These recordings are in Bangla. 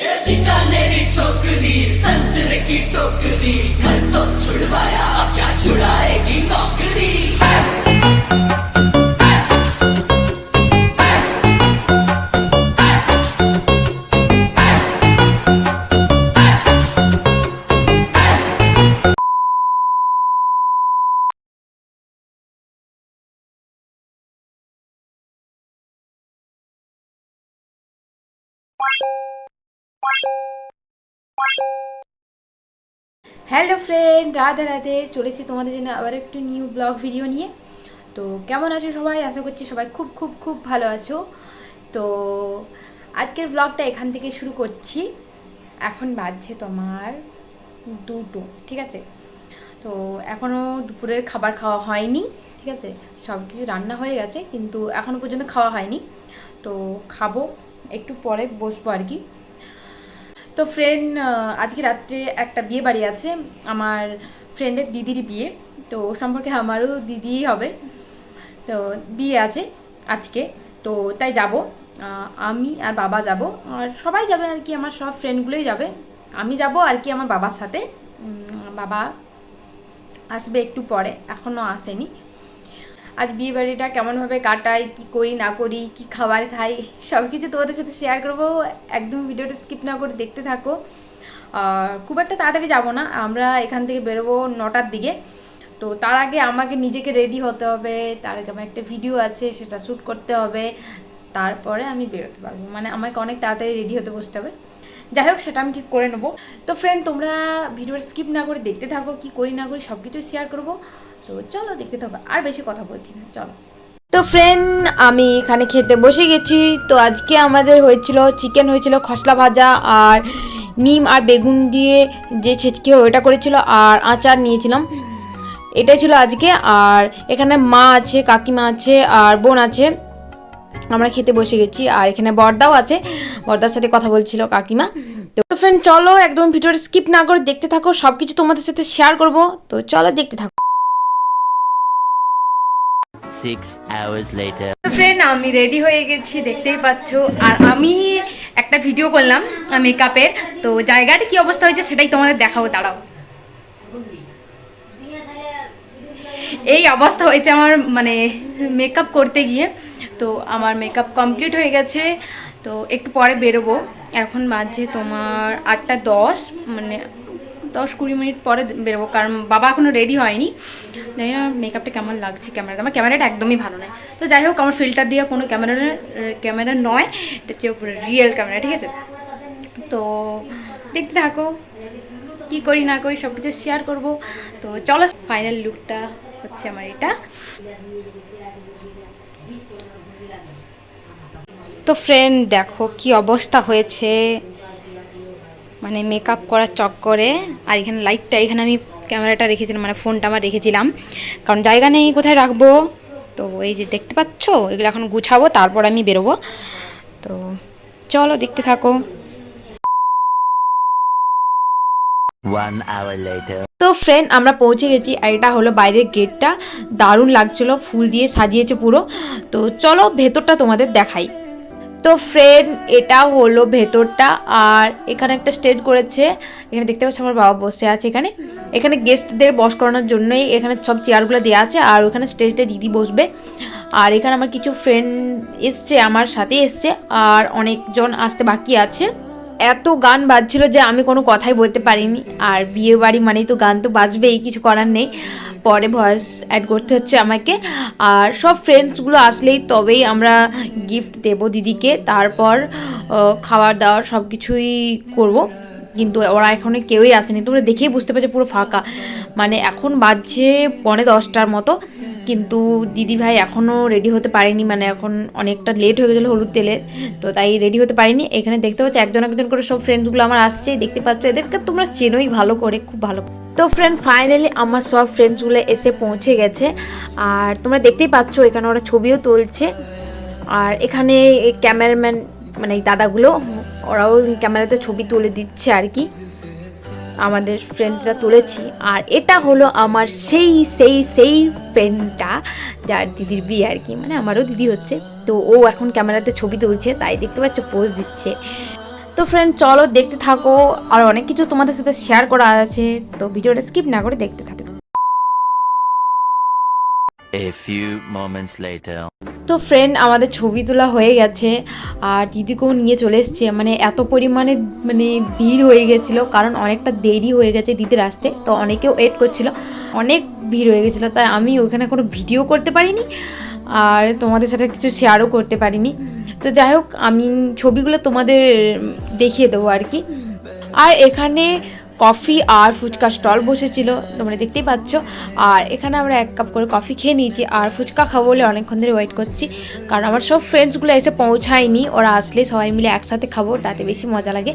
बीकानेरी छोकरी संतरे की टोकरी घर तो छुड़वाया क्या छुड़ाएगी नौकरी? Hello friend Radhe Radhe. চলেছি তোমাদের জন্য আবার একটু নিউ ব্লগ ভিডিও নিয়ে। তো কেমন আছো সবাই? আশা করছি সবাই খুব খুব খুব ভালো আছো। তো আজকের ব্লগটা এখান থেকে শুরু করছি। এখন বাজছে তোমার দুটো, ঠিক আছে? তো এখনও দুপুরের খাবার খাওয়া হয়নি, ঠিক আছে? সব কিছু রান্না হয়ে গেছে, কিন্তু এখনও পর্যন্ত খাওয়া হয়নি। তো খাব, একটু পরে বসবো আর কি। তো ফ্রেন্ড আজকে রাত্রে একটা বিয়ে বাড়ি আছে, আমার ফ্রেন্ডের দিদির বিয়ে, তো সম্পর্কে আমারও দিদিই হবে, তো বিয়ে আছে আজকে, তো তাই যাব আমি আর বাবা যাব, আর সবাই যাবে আর কি, আমার সব ফ্রেন্ডগুলোই যাবে, আমি যাব আর কি আমার বাবার সাথে বাবা আসবে একটু পরে এখনও আসেনি আজ বিয়ে বাড়িটা কেমনভাবে কাটাই, কি করি, না করি, কি খাবার খাই সব কিছু তোমাদের সাথে শেয়ার করব। একদম ভিডিওটা স্কিপ না করে দেখতে থাকো। আর খুব একটা তাড়াতাড়ি যাব না, আমরা এখান থেকে বেরোবো নটার দিকে। তো তার আগে আমাকে নিজেকে রেডি হতে হবে, তার আগে আমার একটা ভিডিও আছে, সেটা শ্যুট করতে হবে। তারপরে আমি বেরোতে পারব মানে আমাকে অনেক তাড়াতাড়ি রেডি হতে বসতে হবে। যাই হোক, সেটা আমি ঠিক করে নেব। তো ফ্রেন্ড তোমরা ভিডিওটা স্কিপ না করে দেখতে থাকো, কি করি, না করি সব কিছু শেয়ার করব। তো চলো, দেখতে থাকো। আর বেশি কথা বলছি না, চলো। তো ফ্রেন্ড আমি এখানে খেতে বসে গেছি। তো আজকে আমাদের হয়েছিল চিকেন হয়েছিল, খসলা ভাজা আর নিম আর বেগুন দিয়ে যে ছেচকি ওটা করেছিল আর আচার নিয়েছিলাম। এটাই ছিল আজকে। আর এখানে মা আছে, কাকিমা আছে আর বোন আছে। আমরা খেতে বসে গেছি। আর এখানে বর্দাও আছে। বর্দার সাথে কথা বলছিল কাকিমা। তো ফ্রেন্ড চলো, একদম ভিডিওটা স্কিপ না করে দেখতে থাকো। সব কিছু তোমাদের সাথে শেয়ার করব। তো চলো, দেখতে থাকো। Hours later. ফ্রেন্ড আমি রেডি হয়ে গেছি, দেখতেই পাচ্ছ। আর আমি একটা ভিডিও করলাম মেকআপের তো জায়গাটা কি অবস্থা হয়েছে সেটাই তোমাদের দেখাবো, দাঁড়াও। এই অবস্থা হয়েছে আমার মানে মেকআপ করতে গিয়ে। তো আমার মেকআপ কমপ্লিট হয়ে গেছে। তো একটু পরে বেরোবো। এখন বাজছে তোমার আটটা দশ মানে দশ কুড়ি মিনিট পরে বেরোবো, কারণ বাবা এখনও রেডি হয়নি। জানি না মেকআপটা কেমন লাগছে ক্যামেরাটা আমার ক্যামেরাটা একদমই ভালো নয়। তো যাই হোক, আমার ফিল্টার দিয়ে কোনো ক্যামেরা ক্যামেরা নয়, এটা হচ্ছে রিয়েল ক্যামেরা ঠিক আছে? তো দেখতে থাকো, কি করি না করি সব কিছু শেয়ার করব। তো চলো ফাইনাল লুকটা হচ্ছে আমার এটা। তো ফ্রেন্ড দেখো কি অবস্থা হয়েছে। মানে মেকআপ করার চক্করে আর এখানে লাইটটা এখানে আমি ক্যামেরাটা রেখেছিলাম মানে ফোনটা আমার রেখেছিলাম। কারণ জায়গা নেই কোথায় রাখব? তো এই যে দেখতে পাচ্ছ এগুলো এখন গুছাবো তারপর আমি বেরোবো। তো চলো দেখতে থাকো। One hour later. তো ফ্রেন্ড আমরা পৌঁছে গেছি আর এটা হলো বাইরের গেটটা দারুণ লাগছিল ফুল দিয়ে সাজিয়েছে পুরো। তো চলো ভেতরটা তোমাদের দেখাই। তো ফ্রেন্ড এটা হলো ভেতরটা, আর এখানে একটা স্টেজ করেছে। এখানে দেখতে পাচ্ছি আমার বাবা বসে আছে এখানে। এখানে গেস্টদের বস করানোর জন্যই এখানে সব চেয়ারগুলো দেওয়া আছে, আর ওখানে স্টেজটা দিদি বসবে। আর এখানে আমার কিছু ফ্রেন্ড এসছে, আমার সাথে এসছে, আর অনেকজন আসতে বাকি আছে। এত গান বাজছিল যে আমি কোনো কথাই বলতে পারিনি। আর বিয়ে বাড়ি মানেই তো গান তো বাজবেই, কিছু করার নেই। পরে ভয়েস অ্যাড করতে হচ্ছে আমাকে। আর সব ফ্রেন্ডসগুলো আসলেই তবেই আমরা গিফট দেব দিদিকে। তারপর খাওয়ার দাওয়ার সব কিছুই করব। কিন্তু ওরা এখনও কেউই আসেনি। তোমরা দেখেই বুঝতে পারছ পুরো ফাঁকা। মানে এখন বাজছে পনে দশটার মতো। কিন্তু দিদি ভাই এখনও রেডি হতে পারেনি। মানে এখন অনেকটা লেট হয়ে গেছিল হলুদ তেলে। তো তাই রেডি হতে পারিনি। এখানে দেখতে পাচ্ছ একজন একজন করে সব ফ্রেন্ডসগুলো আমার আসছে। দেখতে পাচ্ছ এদেরকে তোমরা চেনোই ভালো করে, খুব ভালো তো ফ্রেন্ড ফাইনালি আমার সব ফ্রেন্ডসগুলো এসে পৌঁছে গেছে। আর তোমরা দেখতেই পাচ্ছ এখানে ওরা ছবিও তুলছে। আর এখানে ক্যামেরাম্যান মানে এই দাদাগুলো, ওরাও ক্যামেরাতে ছবি তুলে দিচ্ছে আর কি। আমাদের ফ্রেন্ডসরা তুলেছি। আর এটা হলো আমার সেই সেই সেই ফ্রেন্ডটা যার দিদির বিয়ে আর কি। মানে আমারও দিদি হচ্ছে। তো ও এখন ক্যামেরাতে ছবি তুলছে, তাই দেখতে পাচ্ছ পোজ দিচ্ছে। তো ফ্রেন্ড চলো দেখতে থাকো। আর অনেক কিছু তোমাদের সাথে শেয়ার করা আছে। তো ভিডিওটা স্কিপ না করে দেখতে থাকো। Few moments later. তো ফ্রেন্ড আমাদের ছবি তোলা হয়ে গেছে, আর দিদিকেও নিয়ে চলে এসছে। মানে এত পরিমাণে মানে ভিড় হয়ে গেছিল, কারণ অনেকটা দেরি হয়ে গেছে দিদির আসতে, তো অনেকেও ওয়েট করছিল। অনেক ভিড় হয়ে গেছিল, তাই আমি ওখানে কোনো ভিডিও করতে পারিনি, আর তোমাদের সাথে কিছু শেয়ারও করতে পারিনি। তো যাই হোক, আমি ছবিগুলো তোমাদের দেখিয়ে দেবো আর কি। আর এখানে কফি আর ফুচকা স্টল বসেছিল, তোমরা দেখতেই পাচ্ছ। আর এখানে আমরা এক কাপ করে কফি খেয়ে নিয়েছি, আর ফুচকা খাব বলে অনেকক্ষণ ধরে ওয়েট করছি। কারণ আমার সব ফ্রেন্ডসগুলো এসে পৌঁছায়নি, ওরা আসলে সবাই মিলে একসাথে খাব, তাতে বেশি মজা লাগে।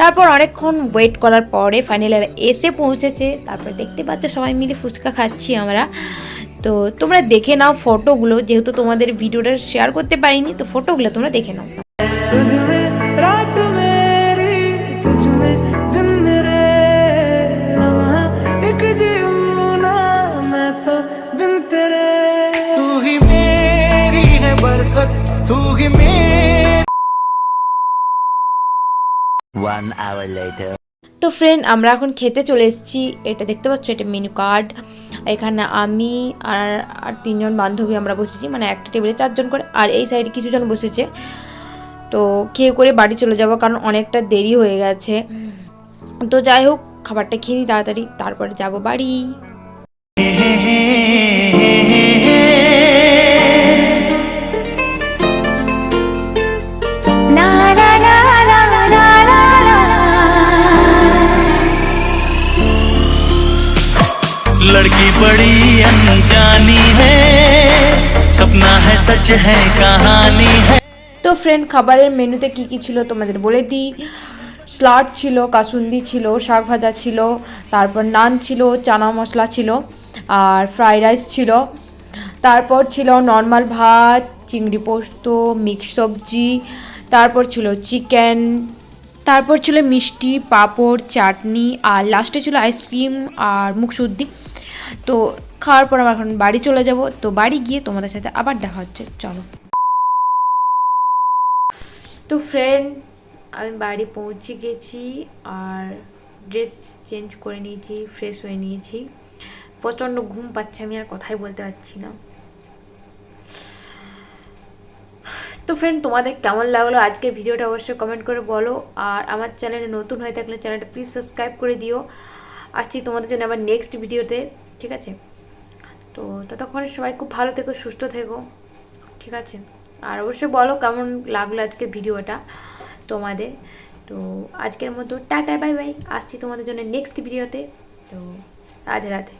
তারপর অনেকক্ষণ ওয়েট করার পরে ফাইনালি এসে পৌঁছেছে, তারপরে দেখতে পাচ্ছ সবাই মিলে ফুচকা খাচ্ছি আমরা। তো তোমরা দেখে নাও ফটোগুলো যেহেতু তোমাদের ভিডিওটা শেয়ার করতে পারিনি, তো ফটোগুলো তোমরা দেখে নাও। give me. One hour later. তো ফ্রেন্ড আমরা এখন খেতে চলে এসেছি। এটা দেখতে পাচ্ছ এটা মেনু কার্ড এখানে আমি আর আর তিনজন বান্ধবী আমরা বসেছি মানে একটা টেবিলে চারজন করে আর এই সাইডে কিছুজন বসেছে। তো খেয়ে করে বাড়ি চলে যাব কারণ অনেকটা দেরি হয়ে গেছে। তো যাই হোক খাবারটা খেয়ে নিই তাড়াতাড়ি তারপরে যাব বাড়ি। लड़की बड़ी अनजानी है सपना है सच है कहानी है তো ফ্রেন্ড খাবারের মেনুতে কি কি ছিল তোমাদের বলে দিই স্লাড ছিল কাসুন্দি ছিল শাক ভাজা ছিল তারপর নান ছিল চানা মশলা ছিল আর ফ্রাইড রাইস ছিল তারপর ছিল নর্মাল ভাত চিংড়ি পোস্ত মিক্স সবজি তারপর ছিল চিকেন তারপর ছিল মিষ্টি পাঁপড় চাটনি আর লাস্টে ছিল আইসক্রিম আর মুখশুদ্ধি তো খাওয়ার পর আমার এখন বাড়ি চলে যাব। তো বাড়ি গিয়ে তোমাদের সাথে আবার দেখা হচ্ছে। চলো। তো ফ্রেন্ড আমি বাড়ি পৌঁছে গেছি আর ড্রেস চেঞ্জ করে নিয়েছি ফ্রেশ হয়ে নিয়েছি। প্রচণ্ড ঘুম পাচ্ছে, আমি আর কথাই বলতে পারছি না। তো ফ্রেন্ড তোমাদের কেমন লাগল আজকের ভিডিওটা অবশ্যই কমেন্ট করে বলো। আর আমার চ্যানেলে নতুন হয়ে থাকলে চ্যানেলটা প্লিজ সাবস্ক্রাইব করে দিও। আসছি তোমাদের জন্য আবার নেক্সট ভিডিওতে ঠিক আছে? তো ততক্ষণে সবাই খুব ভালো থেকো, সুস্থ থেকো, ঠিক আছে? আর অবশ্যই বলো কেমন লাগল আজকের ভিডিওটা তোমাদের? তো আজকের মতো টাটা, বাই বাই। আসছি তোমাদের জন্য নেক্সট ভিডিওতে। তো রাধে রাধে।